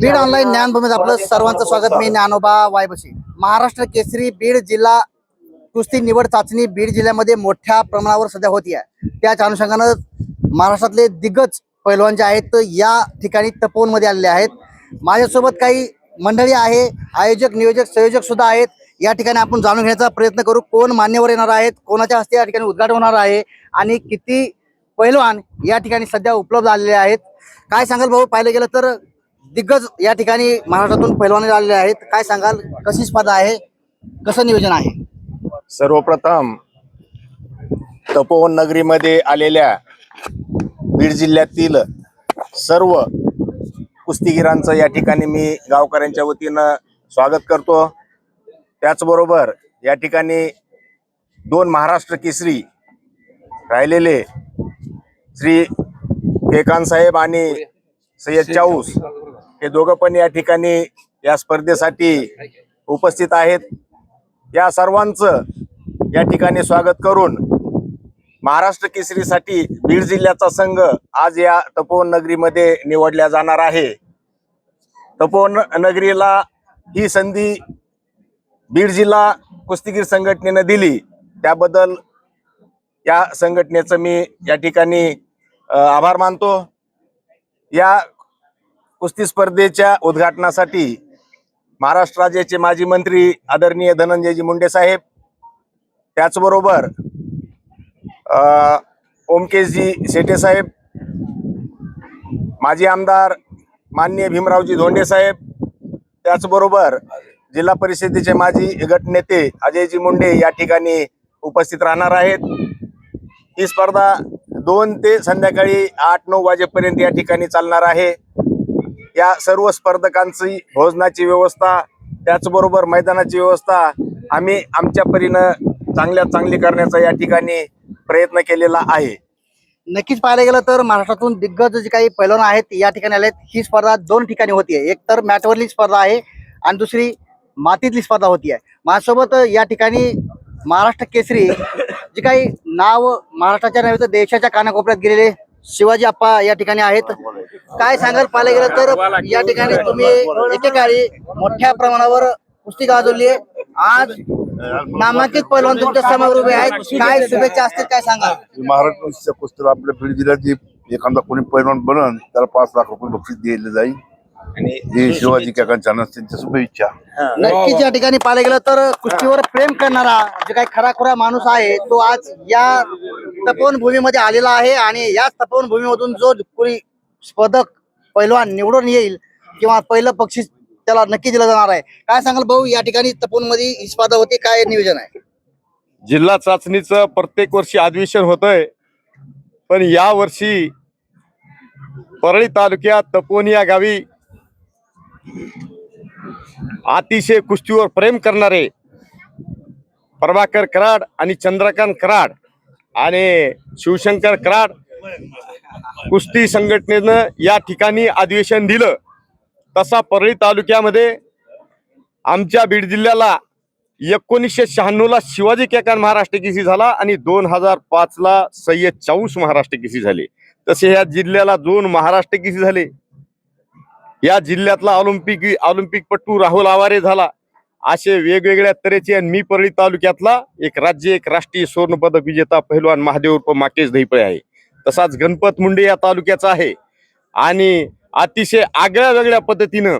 Beed online ज्ञानभूमीत आपलं सर्वांचं स्वागत. मी ज्ञानोबा वायबशी. महाराष्ट्र केसरी बीड जिल्हा कुस्ती निवड चाचणी बीड जिल्ह्यामध्ये मोठ्या प्रमाणावर सध्या होती आहे. त्याच अनुषंगानं महाराष्ट्रातले दिग्गज पैलवान जे आहेत या ठिकाणी तपोवनमध्ये आलेले आहेत. माझ्यासोबत काही मंडळी आहे आयोजक नियोजक संयोजक सुद्धा आहेत. या ठिकाणी आपण जाणून घेण्याचा प्रयत्न करू कोण मान्यवर येणार आहेत कोणाच्या हस्ते या ठिकाणी उद्घाटन होणार आहे आणि किती पैलवान या ठिकाणी सध्या उपलब्ध आलेले आहेत. काय सांगाल भाऊ पाहिलं गेलं तर दिग्गज या ठिकाणी महाराष्ट्रातून पैलवानी आलेले आहेत. काय सांगाल? कशी स्पर्धा आहे? कसं नियोजन आहे? सर्वप्रथम तपोवन नगरीमध्ये आलेल्या बीड जिल्ह्यातील सर्व कुस्तीगिरांचं या ठिकाणी मी गावकऱ्यांच्या वतीनं स्वागत करतो. त्याचबरोबर या ठिकाणी दोन महाराष्ट्र केसरी राहिलेले श्री केकान साहेब आणि सय्यद चाऊस हे दोघं पण या ठिकाणी या स्पर्धेसाठी उपस्थित आहेत. या सर्वांचं या ठिकाणी स्वागत करून महाराष्ट्र केसरीसाठी बीड जिल्ह्याचा संघ आज या तपोवन नगरीमध्ये निवडल्या जाणार आहे. तपोवन नगरीला ही संधी बीड जिल्हा कुस्तीगीर संघटनेनं दिली. त्याबद्दल या संघटनेचं मी या ठिकाणी आभार मानतो. या कुस्ती स्पर्धेच्या उद्घाटनासाठी महाराष्ट्र राज्याचे माजी मंत्री आदरणीय धनंजयजी मुंडे साहेब त्याचबरोबर ओमकेशजी शेटे साहेब माजी आमदार माननीय भीमरावजी धोंडे साहेब त्याचबरोबर जिल्हा परिषदेचे माजी गटनेते अजयजी मुंडे या ठिकाणी उपस्थित राहणार आहेत. ही स्पर्धा दोन ते संध्याकाळी आठ नऊ वाजेपर्यंत या ठिकाणी चालणार आहे. या सर्व स्पर्धकांची भोजनाची व्यवस्था त्याचबरोबर मैदानाची व्यवस्था आम्ही आमच्या परीनं चांगल्यात चांगली करण्याचा या ठिकाणी प्रयत्न केलेला आहे. नक्कीच पाहायला गेलं तर महाराष्ट्रातून दिग्गज जे काही पैलवान आहेत या ठिकाणी आले ही स्पर्धा दोन ठिकाणी होतीये. एक तर मॅटवरली स्पर्धा आहे आणि दुसरी मातीतली स्पर्धा होती आहे माझ्यासोबत या ठिकाणी महाराष्ट्र केसरी जे काही नाव महाराष्ट्राच्या नव्हे तर देशाच्या कानाकोपऱ्यात गेलेले शिवाजी आप्पा या ठिकाणी आहेत. काय सांगाल पाहायला गेलं तर या ठिकाणी तुम्ही एकेकाळी मोठ्या प्रमाणावर कुस्ती गाजवली आहे आज नामांकित पैलवान तुमच्यासमोर उभे आहेत. काय शुभेच्छा असतील काय सांगाल? महाराष्ट्र कुस्तीला आपल्या बीड जिल्ह्यात जे एखादा कोणी पैलवान बनन त्याला पाच लाख रुपये बक्षीस दिले जाईल. आणि हे शिवाजी काकांच्या त्यांच्या शुभेच्छा. नक्कीच या ठिकाणी पाहिलं गेलं तर कुस्तीवर प्रेम करणारा जे काही खराखुरा माणूस आहे तो आज या तपोवन भूमीमध्ये आलेला आहे आणि याच तपोवन भूमीमधून जो कोणी स्पर्धक पैलवान निवडून येईल किंवा पहिलं बक्षीस त्याला नक्की दिलं जाणार आहे. काय सांगाल भाऊ या ठिकाणी तपोवनमध्ये ही स्पर्धा होती काय नियोजन आहे? जिल्हा चाचणीचं प्रत्येक वर्षी अधिवेशन होतंय. पण या वर्षी परळी तालुक्यात तपोनी या गावी अतिशय कुस्तीवर प्रेम करणारे प्रभाकर कराड आणि चंद्रकांत कराड आणि शिवशंकर कराड कुस्ती संघटनेनं या ठिकाणी अधिवेशन दिलं. तसा परळी तालुक्यामध्ये आमच्या बीड जिल्ह्याला एकोणीसशे शहाण्णव ला शिवाजी केकान महाराष्ट्र केसी झाला आणि दोन हजार पाचला सय्यद चाऊस महाराष्ट्र केसी झाले. तसे ह्या जिल्ह्याला दोन महाराष्ट्र केसी झाले. या जिल्ह्यातला ऑलिम्पिक ऑलिम्पिकपटू राहुल आवारे झाला. असे वेगवेगळ्या तऱ्हेचे आणि मी परळी तालुक्यातला एक राज्य एक राष्ट्रीय स्वर्ण पदक विजेता पहिलवान महादेव उर्फ माकेश धैपळे आहे. तसाच गणपत मुंडे या तालुक्याचा आहे. आणि अतिशय आगळ्या वेगळ्या पद्धतीनं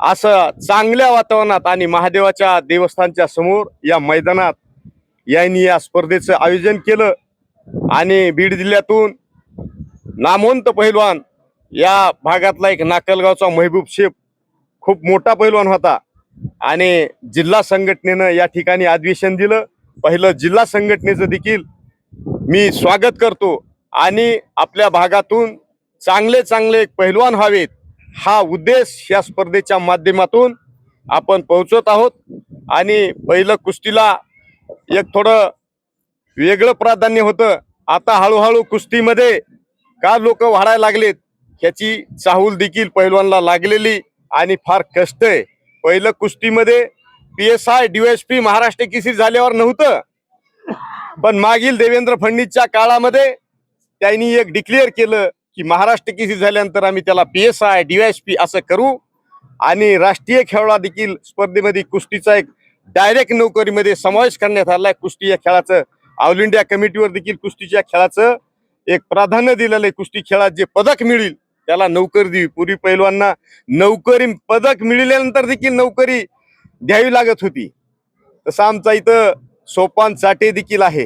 असं चांगल्या वातावरणात आणि महादेवाच्या देवस्थानच्या समोर या मैदानात यांनी या स्पर्धेचं आयोजन केलं. आणि बीड जिल्ह्यातून नामवंत पहिलवान या भागातला एक नाकलगावचा महबूब शेख खूप मोठा पहिलवान होता. आणि जिल्हा संघटनेनं या ठिकाणी अधिवेशन दिलं. पहिलं जिल्हा संघटनेचं देखील मी स्वागत करतो. आणि आपल्या भागातून चांगले चांगले पहिलवान व्हावेत हा उद्देश या स्पर्धेच्या माध्यमातून आपण पोहोचत आहोत. आणि पहिलं कुस्तीला एक थोडं वेगळं प्राधान्य होतं. आता हळूहळू कुस्तीमध्ये का लोक वाढायला लागलेत ह्याची चाहूल देखील पहिलवानला लागलेली आणि फार कष्ट आहे. पहिलं कुस्तीमध्ये P S I DSP Maharashtra Kesari झाल्यावर नव्हतं. पण मागील देवेंद्र फडणवीसच्या काळामध्ये त्यांनी एक डिक्लेअर केलं की महाराष्ट्र केसरी झाल्यानंतर आम्ही त्याला पी एस आय डीएसपी असं करू. आणि राष्ट्रीय खेळा देखील स्पर्धेमध्ये कुस्तीचा एक डायरेक्ट नोकरीमध्ये समावेश करण्यात आलाय. कुस्ती या खेळाचं ऑल इंडिया कमिटीवर देखील कुस्तीच्या खेळाचं एक प्राधान्य दिलेलं आहे. कुस्ती खेळात जे पदक मिळेल त्याला नोकरी द्यावी पूर्वी पैलवांना नोकरी पदक मिळाल्यानंतर देखील नोकरी द्यावी लागत होती. तसं आमचा इथं सोपान चाटे देखील आहे.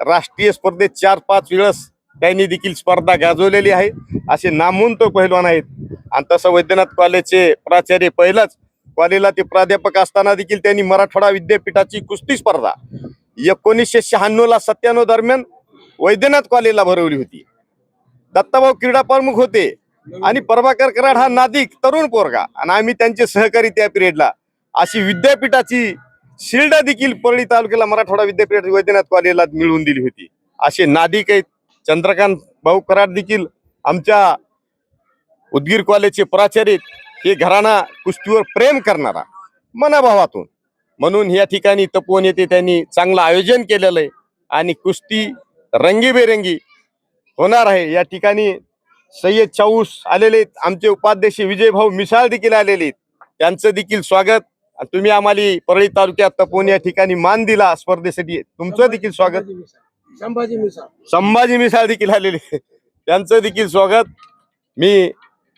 राष्ट्रीय स्पर्धेत चार पाच वेळेस त्यांनी देखील स्पर्धा गाजवलेली आहे. असे नामवंत पहिलवान आहेत. आणि तसं वैद्यनाथ कॉलेजचे प्राचार्य पहिलाच कॉलेजला ते प्राध्यापक असताना देखील त्यांनी मराठवाडा विद्यापीठाची कुस्ती स्पर्धा एकोणीसशे शहाण्णव ला सत्त्याण्णव दरम्यान वैद्यनाथ कॉलेजला भरवली होती. दत्ताभाऊ क्रीडा प्रमुख होते. आणि प्रभाकर कराड हा नादिक तरुण पोरगा. आणि आम्ही त्यांचे सहकारी त्या पिरियडला. अशी विद्यापीठाची शिल्डा देखील परळी तालुक्याला मराठवाडा विद्यापीठ वैद्यनाथ कॉलेजला मिळवून दिली होती. असे नादिक आहेत. चंद्रकांत भाऊ कराड देखील आमच्या उदगीर कॉलेजचे प्राचार्य आहेत. हे घराणा कुस्तीवर प्रेम करणारा मनाभावातून. म्हणून या ठिकाणी तपोवन येथे त्यांनी चांगलं आयोजन केलेलं आहे. आणि कुस्ती रंगीबेरंगी होणार आहे. या ठिकाणी सय्यद चाऊस आलेले आहेत. आमचे उपाध्यक्ष विजय भाऊ मिसाळ देखील आलेले आहेत. त्यांचं देखील स्वागत. तुम्ही आम्हाला परळी तालुक्यात तपोवन या ठिकाणी मान दिला स्पर्धेसाठी. तुमचं देखील स्वागत. संभाजी मिसाळ. संभाजी मिसाळ. देखील आलेले. त्यांचं देखील स्वागत. मी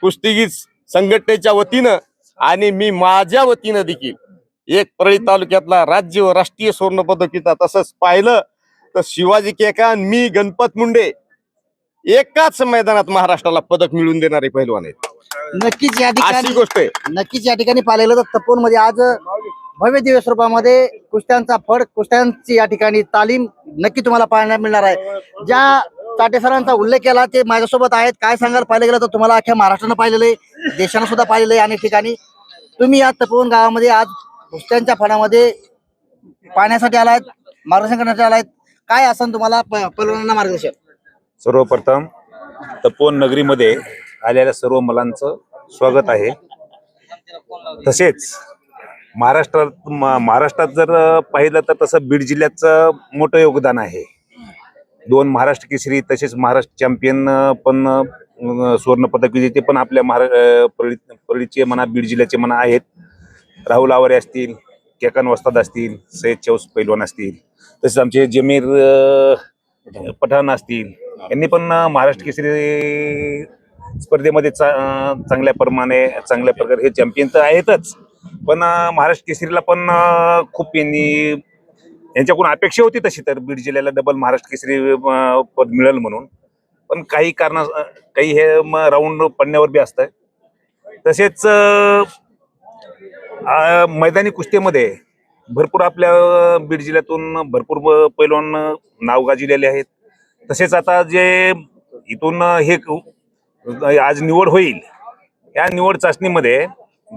कुस्तीगीर संघटनेच्या वतीनं आणि मी माझ्या वतीनं देखील एक परळी तालुक्यातला राज्य व राष्ट्रीय स्वर्ण पदकीचा तसंच पाहिलं तर शिवाजी केका आणि मी गणपत मुंडे एकाच मैदानात महाराष्ट्राला पदक मिळवून देणारे पैलवान आहेत. नक्कीच या अशी ठिकाणी गोष्ट आहे. नक्कीच या ठिकाणी पाहिलं गेलं तर तपोनमध्ये आज भव्य दिव्य स्वरूपामध्ये कुस्त्यांचा फड कुस्त्यांची या ठिकाणी तालीम नक्की तुम्हाला पाहायला मिळणार आहे. ज्या चाटे सरांचा उल्लेख केला ते माझ्यासोबत आहेत. काय सांगाल? पाहिलं गेलं तर तुम्हाला अख्ख्या महाराष्ट्रानं पाहिलेलं आहे. देशानं सुद्धा पाहिलेलं आहे अनेक ठिकाणी. तुम्ही या तपोवन गावामध्ये आज कुस्त्यांच्या फडामध्ये पाहण्यासाठी आलात मार्गदर्शन करण्यासाठी आलात. काय असं तुम्हाला प- पैलवानांना मार्गदर्शन? सर्वप्रथम तपोवन नगरीमध्ये आलेल्या सर्व मुलांचं स्वागत आहे. तसेच महाराष्ट्रात महाराष्ट्रात जर पाहिलं तर तसं बीड जिल्ह्याचं मोठं योगदान आहे. दोन महाराष्ट्र केसरी तसेच महाराष्ट्र चॅम्पियन पण सुवर्णपदक सुवर्ण पदक विजेते पण आपल्या महारा परळीचे म्हणा बीड जिल्ह्याचे म्हणा आहेत. राहुल आवारे असतील केकन वस्ताद असतील सय्यद चौस पैलवान असतील. तसेच आमचे जमीर पठाण असतील. यांनी पण महाराष्ट्र केसरी स्पर्धेमध्ये चा- चांगल्या प्रमाणे चांगल्या प्रकारे हे चॅम्पियन तर आहेतच. पण महाराष्ट्र केसरीला पण खूप यांनी यांच्याकडून अपेक्षा होती तशी तर. बीड जिल्ह्याला डबल महाराष्ट्र केसरी पद मिळेल म्हणून. पण काही कारणा काही हे राऊंड पडण्यावर बी असतं तसेच मैदानी कुस्तीमध्ये भरपूर आपल्या बीड जिल्ह्यातून भरपूर पैलवान नाव गाजलेले आहेत. तसेच आता जे इथून हे आज निवड होईल या निवड चाचणीमध्ये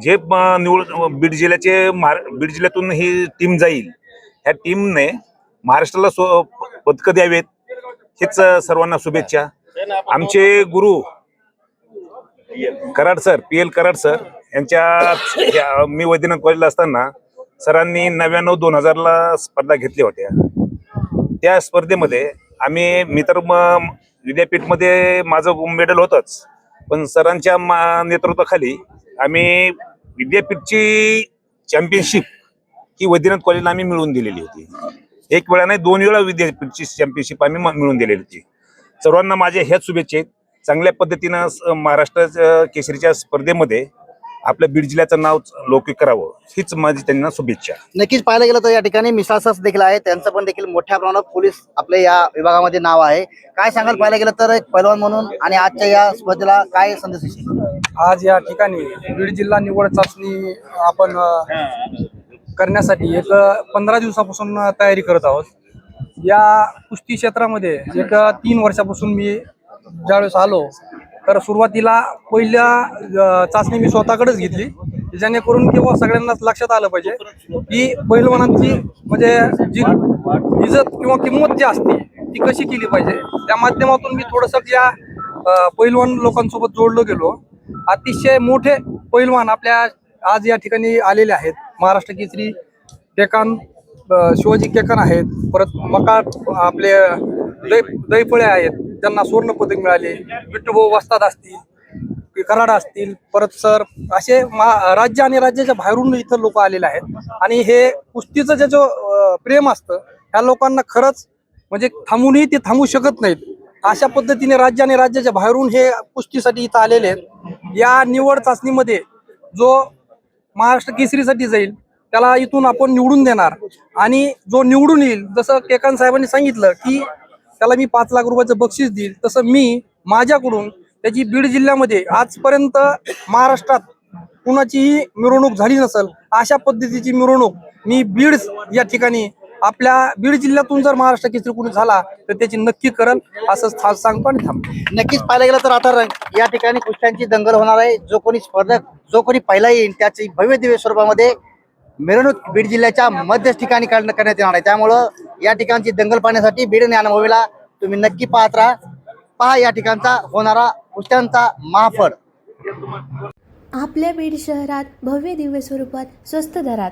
जे निवड बीड जिल्ह्याचे महार- बीड जिल्ह्यातून ही टीम जाईल ह्या टीमने महाराष्ट्राला सो पदकं द्यावेत हेच सर्वांना शुभेच्छा. आमचे गुरु Karad sir P L Karad sir यांच्या मी वैद्यनाथ कॉलेजला असताना सरांनी नव्याण्णव दोन हजारला स्पर्धा घेतल्या होत्या. त्या स्पर्धेमध्ये आम्ही मी तर म- विद्यापीठमध्ये माझं मेडल होतंच. पण सरांच्या मा- नेतृत्वाखाली आम्ही विद्यापीठची चॅम्पियनशिप ही वैद्यनाथ कॉलेजला आम्ही मिळवून दिलेली होती. एक वेळा नाही दोन वेळा विद्यापीठची चॅम्पियनशिप आम्ही मिळवून दिलेली होती. सर्वांना माझ्या ह्याच शुभेच्छा आहेत. चांगल्या पद्धतीनं महाराष्ट्राच्या महाराष्ट्र केसरीच्या स्पर्धेमध्ये आपल्या बीड जिल्ह्याचं नाव लौकिक करावं हीच माझी त्यांना शुभेच्छा. नक्कीच पाहायला गेलं तर या ठिकाणी मिसाळ सस देखील आहे. त्यांचं पण देखील मोठ्या प्रमाणात पोलीस आपल्या या विभागामध्ये नाव आहे. काय सांगाल पाहायला गेलं तर एक पैलवान म्हणून आणि आजच्या या स्पर्धेला काय संदेश? आज या ठिकाणी बीड जिल्हा निवड चाचणी आपण करण्यासाठी एक पंधरा दिवसापासून तयारी करत आहोत. या कुस्ती क्षेत्रामध्ये एक तीन वर्षापासून मी ज्यावेळेस आलो तर सुरुवातीला पहिल्या चाचणी मी स्वतःकडेच घेतली जेणेकरून किंवा सगळ्यांनाच लक्षात आलं पाहिजे की पहिलवानांची म्हणजे जी इज्जत किंवा किंमत जी असते ती कशी केली पाहिजे. त्या माध्यमातून मी थोडंसं या पहिलवान पैलवान लोकांसोबत जोडलो गेलो अतिशय मोठे पैलवान आपल्या आज या ठिकाणी आलेले आहेत. महाराष्ट्र केसरी केकान शिवाजी केकन आहेत परत मका आपले दै दैफळे आहेत त्यांना सुवर्ण पदक मिळाले. विठ्ठूभाऊ वस्ताद असतील कराड असतील परत सर असे मा- राज्य आणि राज्याच्या बाहेरून इथं लोक आलेले आहेत. आणि हे कुस्तीचं जे जो प्रेम असतं ह्या लोकांना खरंच म्हणजे थांबूनही ते थांबू शकत नाहीत. अशा पद्धतीने राज्य आणि राज्याच्या बाहेरून हे कुस्तीसाठी इथं आलेले आहेत. या निवड चाचणीमध्ये जो महाराष्ट्र केसरीसाठी जाईल त्याला इथून आपण निवडून देणार. आणि जो निवडून येईल जसं केकान साहेबांनी सांगितलं की त्याला मी पाच लाख रुपयाचं बक्षीस देईल. तसं मी माझ्याकडून त्याची बीड जिल्ह्यामध्ये आजपर्यंत महाराष्ट्रात कुणाचीही मिरवणूक झाली नसेल अशा पद्धतीची मिरवणूक मी बीड या ठिकाणी आपल्या बीड जिल्ह्यातून जर महाराष्ट्र केसरी कुणी झाला तर त्याची नक्की करल असं था- सांगतो आणि थांब नक्कीच पाहायला गेलं तर आता या ठिकाणी कुस्त्यांची दंगल होणार आहे. जो कोणी स्पर्धक जो कोणी पहिला येईल त्याची भव्य दिव्य स्वरूपामध्ये मिरवणूक बीड जिल्ह्याच्या मध्यच ठिकाणी काढणं करण्यात येणार आहे. त्यामुळं या ठिकाणची दंगल पाहण्यासाठी बीड ज्ञानभूमीला तुम्ही नक्की पाहत राहा. पहा या ठिकाणचा होणारा कुस्त्यांचा महाफड. आपल्या बीड शहरात भव्य दिव्य स्वरूपात स्वस्त दरात